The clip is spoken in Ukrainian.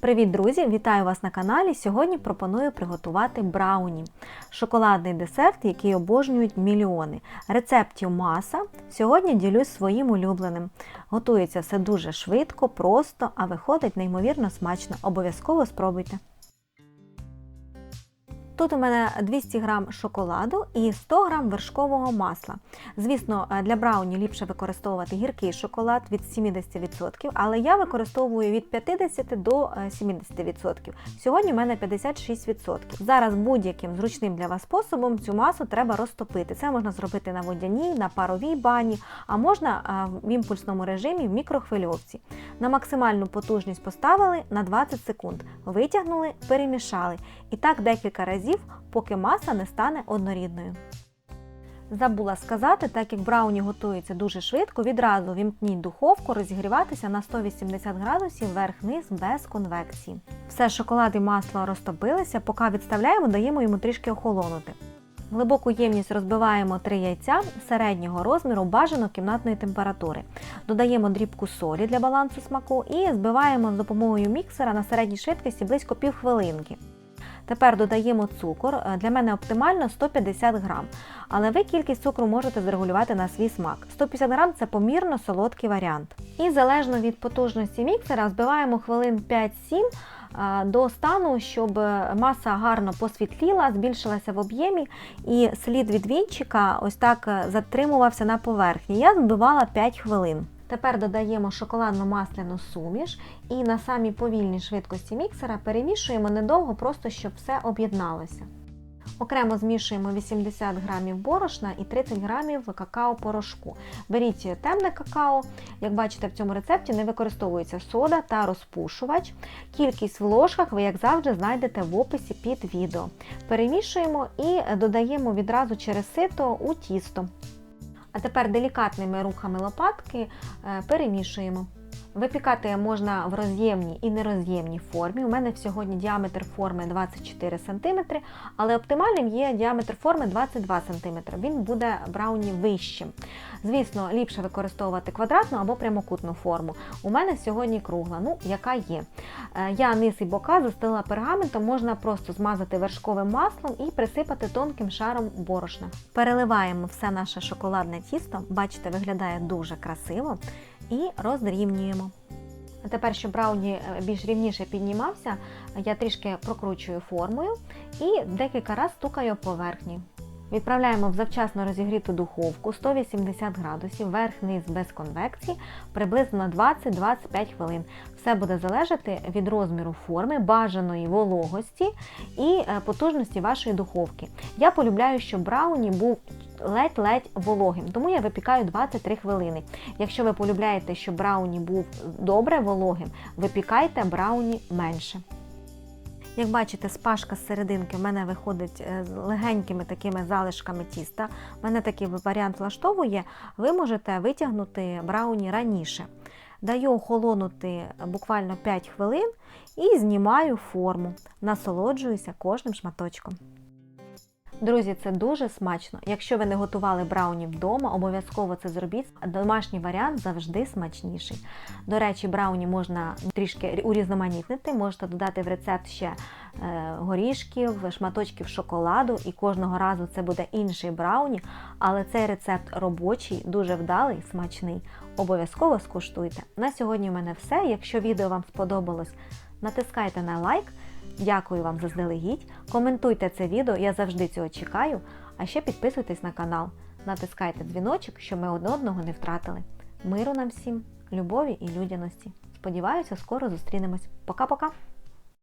Привіт, друзі! Вітаю вас на каналі. Сьогодні пропоную приготувати брауні шоколадний десерт, який обожнюють мільйони. Рецептів маса. Сьогодні ділюсь своїм улюбленим. Готується все дуже швидко, просто, а виходить неймовірно смачно. Обов'язково спробуйте. Тут у мене 200 г шоколаду і 100 г вершкового масла. Звісно, для брауні ліпше використовувати гіркий шоколад від 70%, але я використовую від 50 до 70%. Сьогодні у мене 56%. Зараз будь-яким зручним для вас способом цю масу треба розтопити. Це можна зробити на водяній, на паровій бані, а можна в імпульсному режимі в мікрохвильовці. На максимальну потужність поставили на 20 секунд, витягнули, перемішали. І так декілька разів, поки маса не стане однорідною. Забула сказати, так як брауні готується дуже швидко, відразу вімкніть духовку розігріватися на 180 градусів вверх-низ без конвекції. Все, шоколад і масло розтопилися, поки відставляємо, даємо йому трішки охолонути. Глибоку ємність розбиваємо 3 яйця середнього розміру, бажано кімнатної температури. Додаємо дрібку солі для балансу смаку і збиваємо з допомогою міксера на середній швидкості близько півхвилинки. Тепер додаємо цукор. Для мене оптимально 150 грам, але ви кількість цукру можете зрегулювати на свій смак. 150 грам – це помірно солодкий варіант. І залежно від потужності міксера збиваємо хвилин 5-7 до стану, щоб маса гарно посвітліла, збільшилася в об'ємі, і слід від вінчика ось так затримувався на поверхні. Я збивала 5 хвилин. Тепер додаємо шоколадно-масляну суміш і на самій повільній швидкості міксера перемішуємо недовго, просто щоб все об'єдналося. Окремо змішуємо 80 г борошна і 30 г какао-порошку. Беріть темне какао, як бачите, в цьому рецепті не використовується сода та розпушувач. Кількість в ложках ви, як завжди, знайдете в описі під відео. Перемішуємо і додаємо відразу через сито у тісто. А тепер делікатними рухами лопатки перемішуємо. Випікати можна в роз'ємній і нероз'ємній формі. У мене сьогодні діаметр форми 24 см, але оптимальним є діаметр форми 22 см. Він буде брауні вищим. Звісно, ліпше використовувати квадратну або прямокутну форму. У мене сьогодні кругла, ну, яка є. Я низ і бока застила пергаментом, можна просто змазати вершковим маслом і присипати тонким шаром борошна. Переливаємо все наше шоколадне тісто, бачите, виглядає дуже красиво. І розрівнюємо. Тепер, щоб брауні більш рівніше піднімався, я трішки прокручую формою і декілька разів стукаю поверхні. Відправляємо в завчасно розігріту духовку 180 градусів, верх-низ без конвекції, приблизно 20-25 хвилин. Все буде залежати від розміру форми, бажаної вологості і потужності вашої духовки. Я полюбляю, щоб брауні був ледь-ледь вологим, тому я випікаю 23 хвилини. Якщо ви полюбляєте, щоб брауні був добре вологим, випікайте брауні менше. Як бачите, спашка з серединки в мене виходить з легенькими такими залишками тіста. Мене такий варіант влаштовує, ви можете витягнути брауні раніше. Даю охолонути буквально 5 хвилин і знімаю форму. Насолоджуюся кожним шматочком. Друзі, це дуже смачно. Якщо ви не готували брауні вдома, обов'язково це зробіть. Домашній варіант завжди смачніший. До речі, брауні можна трішки урізноманітнити, можете додати в рецепт ще горішків, шматочків шоколаду, і кожного разу це буде інший брауні. Але цей рецепт робочий, дуже вдалий, смачний. Обов'язково скуштуйте. На сьогодні у мене все. Якщо відео вам сподобалось, натискайте на лайк. Дякую вам заздалегідь. Коментуйте це відео, я завжди цього чекаю. А ще підписуйтесь на канал, натискайте дзвіночок, щоб ми одне одного не втратили. Миру нам всім, любові і людяності. Сподіваюся, скоро зустрінемось. Пока-пока!